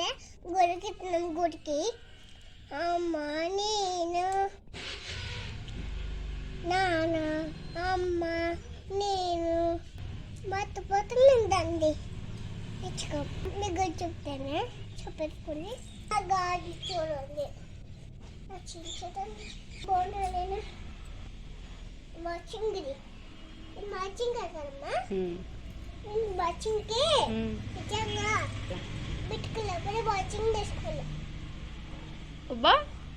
నేనైతే గుడికి గుడికి. అమ్మ నేను? నాన్న అమ్మ నేను మర్చిపోతుందండి ఇచ్చుకో మీకు చెప్తాను? చెప్పేసుకుని ఆ గాడి చూడండి. బాగున్నాను వాచింగ్ వాచింగ్ కదమ్మా. వాచింగ్కి. నిజంగా అబ్బా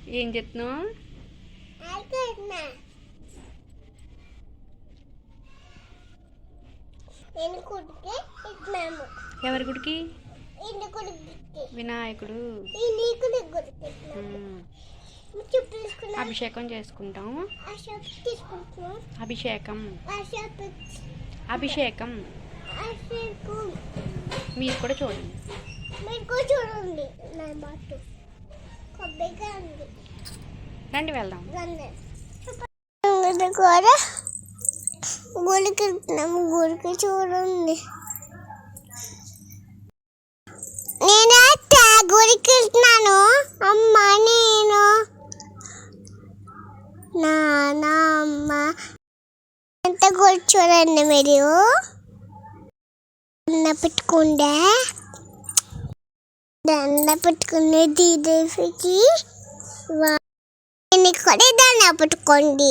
ఏం చెప్తున్నావు? ఎవరి గుడికి వినాయకుడు. అభిషేకం చేసుకుంటాం అభిషేకం. అభిషేకం. మీరు కూడా చూడండి. మీకు చూడండి. నా మాట. కొబ్బరిగా ఉంది. రండి వెళ్దాం. ఇది కూడా. గుడికి వెళ్తున్నాము. గుడికి చూడండి. నేనైతే గుడికి వెళ్తున్నాను. అమ్మ నేను. నాన్న అమ్మ. ఎంత గుడి చూడండి మీరు? పెట్టుకుంటే. దండ పెట్టుకునే దీదేవికి నేను కూడా దండ పెట్టుకోండి.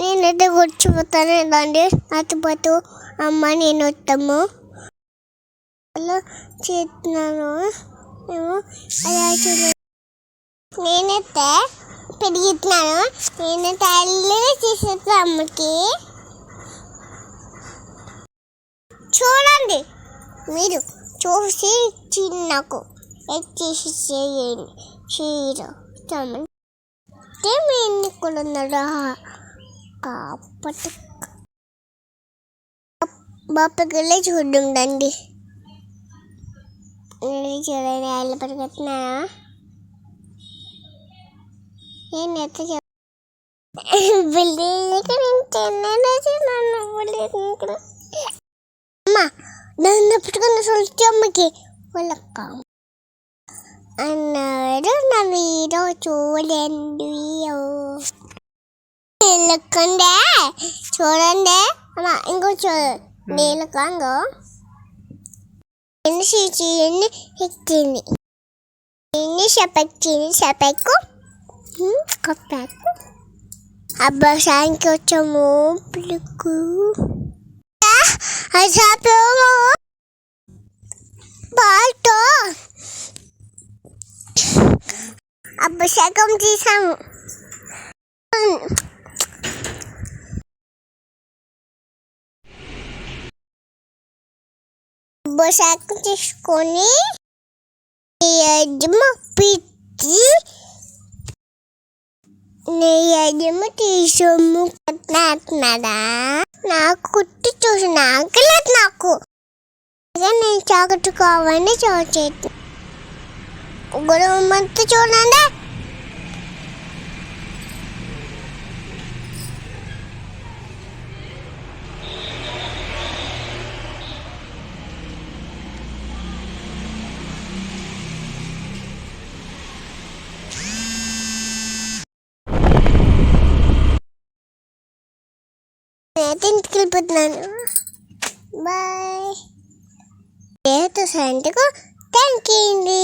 నేనైతే కూర్చిపోతాను ఇలాంటి నాతో పాటు అమ్మ నేను వస్తాము. అలా చేస్తున్నాను. మేము అలా చూడ నేనైతే పెరుగుతున్నాను నేనైతే అల్లే చేసేస్తాను అమ్మకి. చూడండి. మీరు చూసి చిన్నకు ఎక్కేసి చేయండి చీర తమ మీ కూడా ఉన్నాడా చూడండి చూడండి ఆయన పరిగెత్తున్నా ఏం ఎత్త బిల్డింగ్ ఇక్కడ అమ్మ நான் இந்த புத்தகம் சொல்லிட்டு அம்மைக்கு வணக்கம் அன்னரும் நான் வீடோ சோழன்றியோ നിൽക്കണ്ടേ ചൂടണ്ടേ അമ്മ ഇങ്ങോ നിൽക്കാങ്കോ എന്ന് ചേച്ചി എന്ന് ഹിറ്റിനി ഇനി ശപക്തിന് ശപക്കും കൊപ്പക്കും അപ്പൊ സാനിക്കൊച്ച മോ പിടിക്കൂ అసాపేమో బాల్తో? అభిషేకం చేసాము అభిషేకం తీసుకొని యజమ పిచ్చి నీ యజమ తీసము నాకు కుట్టి చూసి నాకు నాకు నేను చాకట్టు కావాలని చూచేది గురుమంతా చూడండి. నేను ఇంటికి వెళ్ళిపోతున్నాను. బాయ్ పేరుతో సంటకు థ్యాంక్ యూ అండి